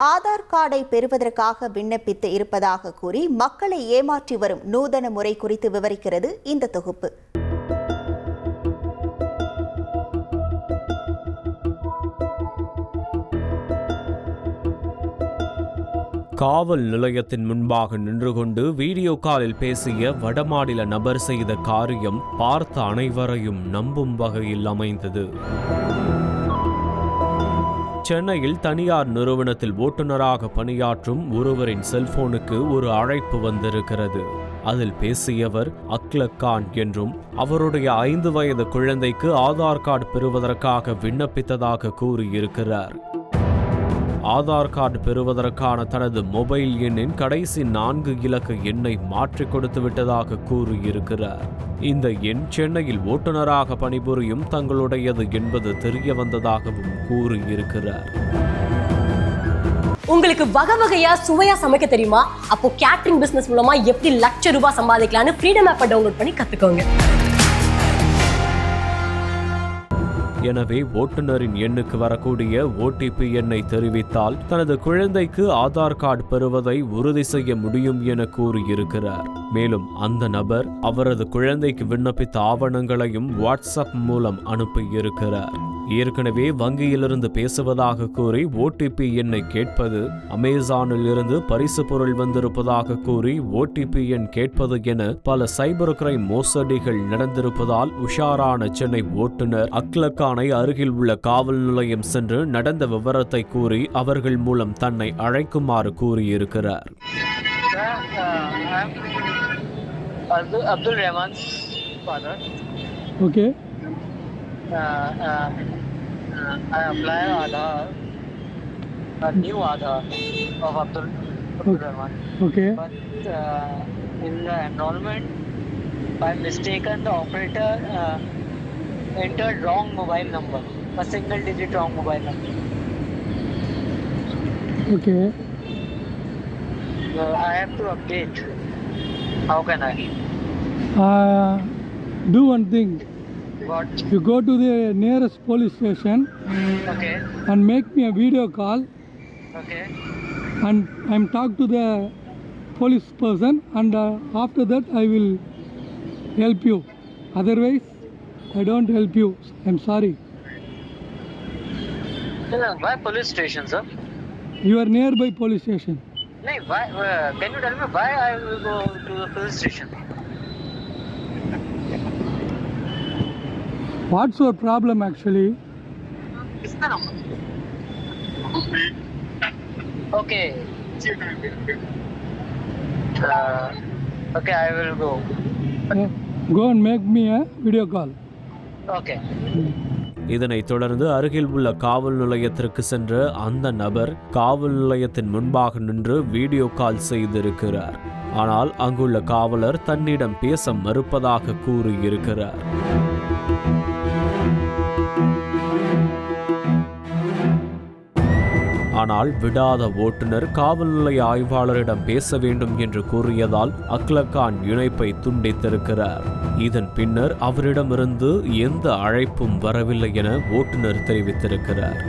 ஆதார் கார்டை பெறுவதற்காக விண்ணப்பித்து இருப்பதாக கூறி மக்களை ஏமாற்றி வரும் நூதன முறை குறித்து விவரிக்கிறது இந்த தொகுப்பு. காவல் நிலையத்தின் முன்பாக நின்று கொண்டு வீடியோ காலில் பேசிய வடமாநில நபர் செய்த காரியம் பார்த்த அனைவரையும் நம்பும் வகையில் அமைந்தது. சென்னையில் தனியார் நிறுவனத்தில் ஓட்டுநராக பணியாற்றும் ஒருவரின் செல்போனுக்கு ஒரு அழைப்பு வந்திருக்கிறது. அதில் பேசியவர் அக்லக் கான் என்றும் அவருடைய ஐந்து வயது குழந்தைக்கு ஆதார் கார்டு பெறுவதற்காக விண்ணப்பித்ததாக கூறியிருக்கிறார். ஆதார் கார்டு பெறுவதற்கான தனது மொபைல் எண்ணின் கடைசி நான்கு இலக்க எண்ணை மாற்றிக் கொடுத்து விட்டதாக கூறியிருக்கிறார். இந்த எண் சென்னையில் ஓட்டுநராக பணிபுரியும் தங்களுடையது என்பது தெரிய வந்ததாகவும் கூறியிருக்கிறார். உங்களுக்கு வகை வகையா சுவையா சமைக்க தெரியுமா? அப்போ கேட்டரிங் பிசினஸ் மூலமா எப்படி லட்ச ரூபாய் சம்பாதிக்கலாம்னு ஃப்ரீடம் ஆப்பை டவுன்லோட் பண்ணி கத்துக்கோங்க. எனவே ஓட்டுநரின் எண்ணுக்கு வரக்கூடிய ஓடிபி எண்ணை தெரிவித்தால் தனது குழந்தைக்கு ஆதார் கார்டு பெறுவதை உறுதி செய்ய முடியும் என கூறியிருக்கிறார். மேலும் அந்த நபர் அவரது குழந்தைக்கு விண்ணப்பித்த ஆவணங்களையும் வாட்ஸ்அப் மூலம் அனுப்பியிருக்கிறார். ஏற்கனவே வங்கியிலிருந்து பேசுவதாக கூறி ஓடிபி எண்ணை கேட்பது அமேசானில் இருந்து பரிசு பொருள் வந்திருப்பதாக கூறி ஓடிபி எண் கேட்பது என பல சைபர் கிரைம் மோசடிகள் நடந்திருப்பதால் உஷாரான சென்னை ஓட்டுநர் அக்லக்கானை அருகில் உள்ள காவல் நிலையம் சென்று நடந்த விவரத்தை கூறி அவர்கள் மூலம் தன்னை அழைக்குமாறு கூறியிருக்கிறார். uh, I'm I apply Aadhaar, a new Aadhaar of Abdul. Rahman. Okay. But uh, in the enrollment, by mistaken, the operator uh, entered wrong mobile number, a single digit wrong mobile number. Okay. I have to update. How can I? Uh, do one thing. What? You go to the nearest police station Okay. and make me a video call, Okay. and I'm talk to the police person, and uh, after that I will help you. Otherwise, I don't help you. I'm sorry. Why police station, sir? You are nearby police station. No, why? Uh, can you tell me why I will go to the police station? What's your problem actually Okay. Uh, okay, I will go. Yeah. Go and make me a இதனைத் தொடர்ந்து அருகில் உள்ள காவல் நிலையத்திற்கு சென்ற அந்த நபர் காவல் நிலையத்தின் முன்பாக நின்று வீடியோ கால் செய்திருக்கிறார் ஆனால் அங்குள்ள காவலர் தன்னிடம் பேச மறுப்பதாக கூறியிருக்கிறார் ஆனால் விடாத ஓட்டுநர் காவல் நிலைய ஆய்வாளரிடம் பேச வேண்டும் என்று கூறியதால் அக்லகான் இணைப்பை துண்டித்திருக்கிறார். இதன் பின்னர் அவரிடமிருந்து எந்த அழைப்பும் வரவில்லை என ஓட்டுநர் தெரிவித்திருக்கிறார்.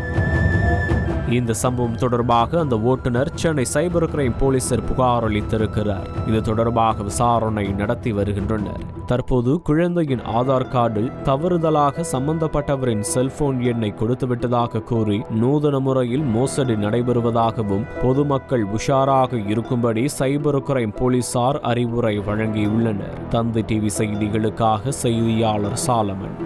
இந்த சம்பவம் தொடர்பாக அந்த ஓட்டுநர் சென்னை சைபர் கிரைம் போலீசார் புகார் அளித்திருக்கிறார். இது தொடர்பாக விசாரணை நடத்தி வருகின்றனர். தற்போது குழந்தையின் ஆதார் கார்டில் தவறுதலாக சம்பந்தப்பட்டவரின் செல்போன் எண்ணை கொடுத்துவிட்டதாக கூறி நூதன முறையில் மோசடி நடைபெறுவதாகவும் பொதுமக்கள் உஷாராக இருக்கும்படி சைபர் கிரைம் போலீசார் அறிவுரை வழங்கியுள்ளனர். தந்தை டிவி செய்திகளுக்காக செய்தியாளர் சாலமன்.